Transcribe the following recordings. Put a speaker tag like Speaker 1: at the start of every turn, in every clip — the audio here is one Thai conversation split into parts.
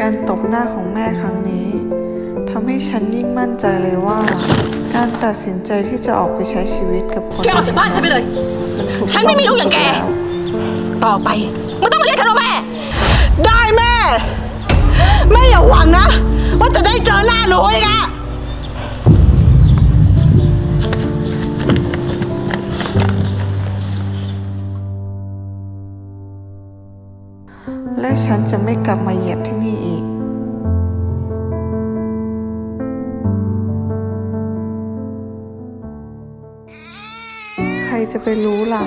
Speaker 1: การตบหน้าของแม่ครั้งนี้ทำให้ฉันยิ่งมั่นใจเลยว่า การตัดสินใจที่จะออกไปใช้ชีวิตกับคน
Speaker 2: แกออกจากบ้านฉันไปเลย
Speaker 1: มันถูก
Speaker 2: ฉันไม่มีลูกอย่างแก
Speaker 1: แล้ว
Speaker 2: ต่อไปไม่ต้องมาเรียกฉันว่าแม่
Speaker 3: ได้แม่ แม่อย่าหวังนะ ว่าจะได้เจอหน้าหนูอีกอะ
Speaker 1: ฉันจะไม่กลับมาเหยียบที่นี่อีก ใครจะไปรู้ล่ะ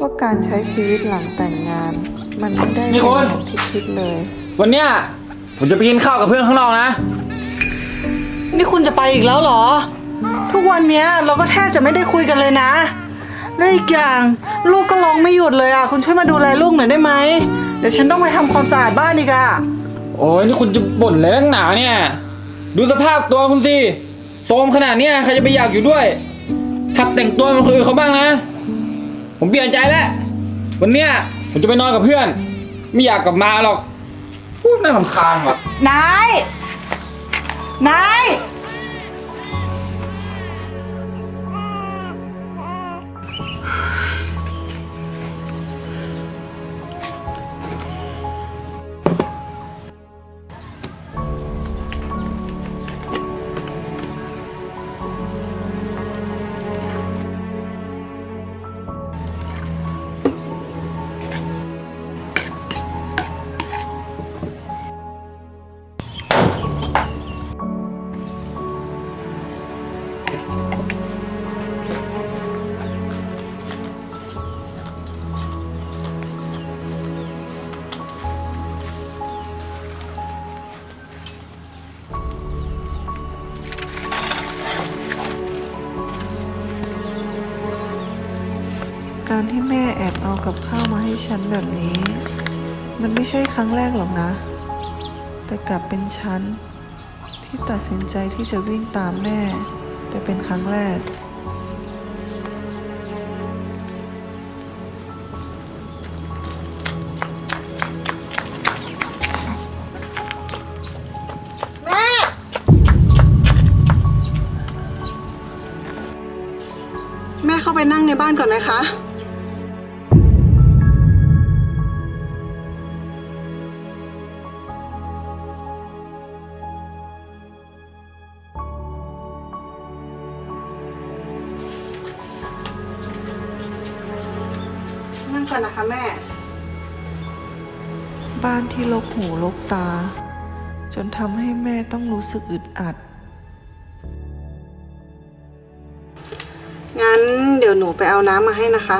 Speaker 1: ว่าการใช้ชีวิตหลังแต่งงาน มันไม่ได้
Speaker 4: นี่
Speaker 1: เป็น
Speaker 4: คุณ
Speaker 1: อย่างที่คิดเลย
Speaker 4: วันเนี้ยผมจะไปกินข้าวกับเพื่อนข้างนอกนะ
Speaker 3: นี่คุณจะไปอีกแล้วเหรอ ทุกวันเนี้ยเราก็แทบจะไม่ได้คุยกันเลยนะ และอีกอย่างลูกก็ร้องไม่ห ยุดเลยอะ คุณช่วยมาดูแลลูกหน่อยได้ไหม เดี๋ยวฉันต้องไปทำความสะอาดบ้านอีกอะ
Speaker 4: โอ้ยนี่คุณจะบ่นอะไรนักหนาเนี่ย ดูสภาพตัวคุณสิโทรมขนาดเนี้ยใครจะไปอยากอยู่ด้วยหัดแต่งตัวเป็นคนอื่นเขาบ้างนะ ผมเปลี่ยนใจแล้ว วันเนี้ยผมจะไปนอนกับเพื่อน ไม่อยากกลับมาหรอกพูดน่าลำคาญว่ะ
Speaker 3: นาย นาย
Speaker 1: การที่แม่แอบเอากับข้าวมาให้ฉันแบบนี้ มันไม่ใช่ครั้งแรกหรอกนะ แต่กลับเป็นฉัน ที่ตัดสินใจที่จะวิ่งตามแม่ไปเป็นครั้งแรก
Speaker 3: แม่แม่เข้าไปนั่งในบ้านก่อนนะคะ ก่อนนะคะแม่
Speaker 1: บ้านที่ลกหูลกตา จนทำให้แม่ต้องรู้สึกอึดอัด
Speaker 3: งั้นเดี๋ยวหนูไปเอาน้ำมาให้นะคะ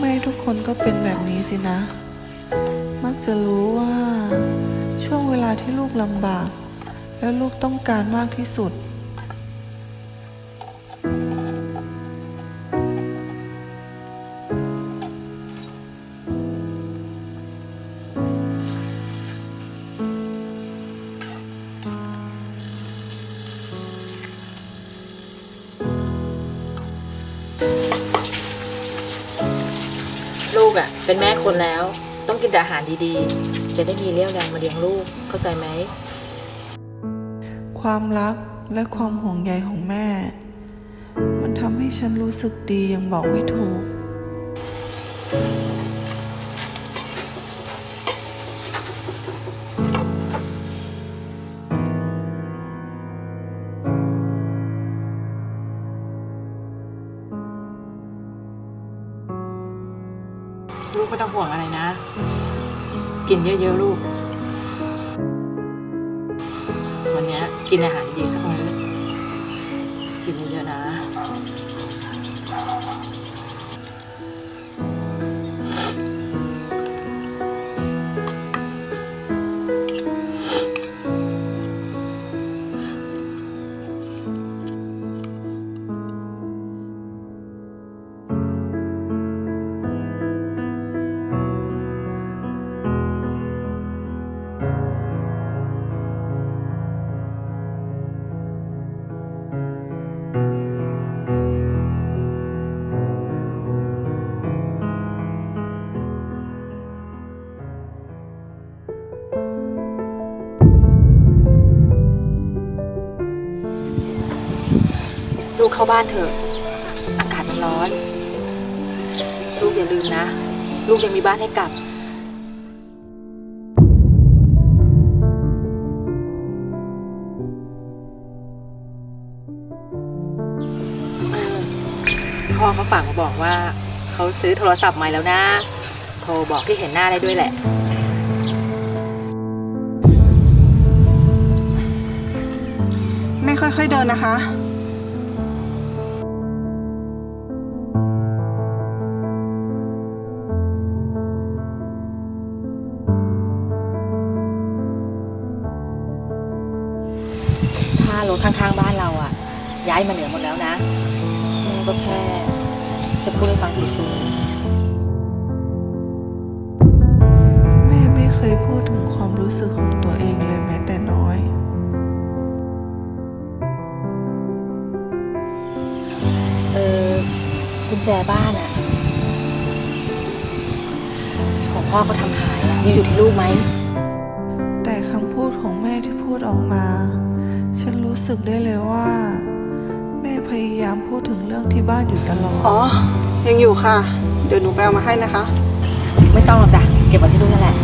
Speaker 1: พ่อแม่ทุกคนก็เป็นแบบนี้สินะ มักจะรู้ว่า ช่วงเวลาที่ลูกลำบาก และลูกต้องการมากที่สุด
Speaker 2: เป็นแม่คนแล้ว ต้องกินแต่อาหารดีๆ จะได้มีเรี่ยวแรงมาเลี้ยงลูกเข้าใจไหม
Speaker 1: ความรักและความห่วงใยของแม่ มันทำให้ฉันรู้สึกดียังบอกไม่ถูก
Speaker 2: ต้องห่วงอะไรนะ กินเยอะๆลูก วันนี้กินอาหารดีสักมื้อกินเยอะๆนะ ลูกเข้าบ้านเถอะ อากาศมันร้อน ลูกอย่าลืมนะ ลูกยังมีบ้านให้กลับ พ่อเขาฝากมาบอกว่า เขาซื้อโทรศัพท์ใหม่แล้วนะ โทรบอกที่เห็นหน้าได้ด้วยแหละ
Speaker 3: แม่ค่อยๆเดินนะคะ
Speaker 2: ก็แค่ จะพูดให้ฟังเฉย
Speaker 1: แม่ไม่เคยพูดถึงความรู้สึกของตัวเองเลยแม้แต่น้อย
Speaker 2: ๆเออกุญแจบ้านอะของพ่อเขาทำหายอะยังอยู่ที่ลูกไหม
Speaker 1: แต่คำพูดของแม่ที่พูดออกมา ฉันรู้สึกได้เลยว่าแม่ พยายามพูดถึงเรื่องที่บ้านอยู่ตลอด
Speaker 3: อ๋อ ยังอยู่ค่ะ เดี๋ยวหนูไปเอามาให้นะคะ
Speaker 2: ไม่ต้องหรอกจ้ะ เก็บไว้ที่ลูกนั่นแหละ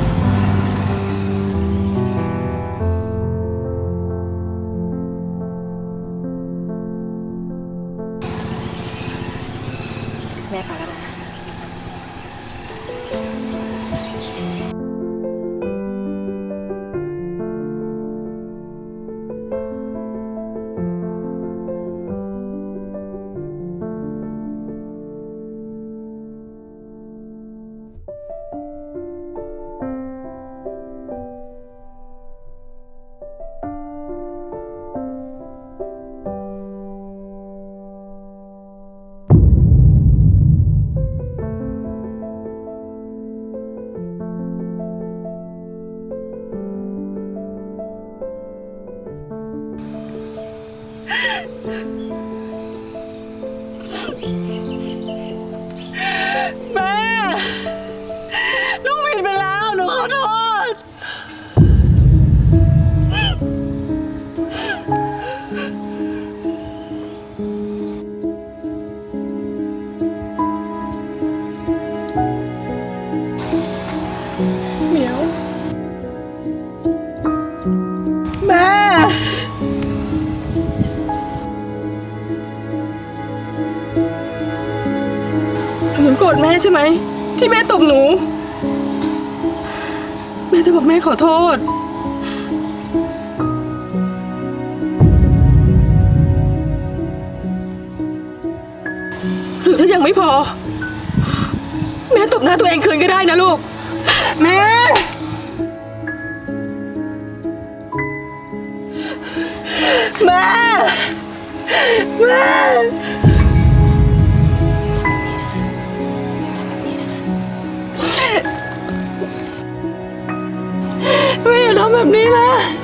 Speaker 2: แใช่
Speaker 5: ไหม ที่แม่ตบหนู แม่จะบอกแม่ขอโทษ หรือถ้ายังไม่พอ แม่ตบหน้าตัวเองคืนก็ได้นะลูก แม่
Speaker 3: แม่ แม่ แบบนี้นะ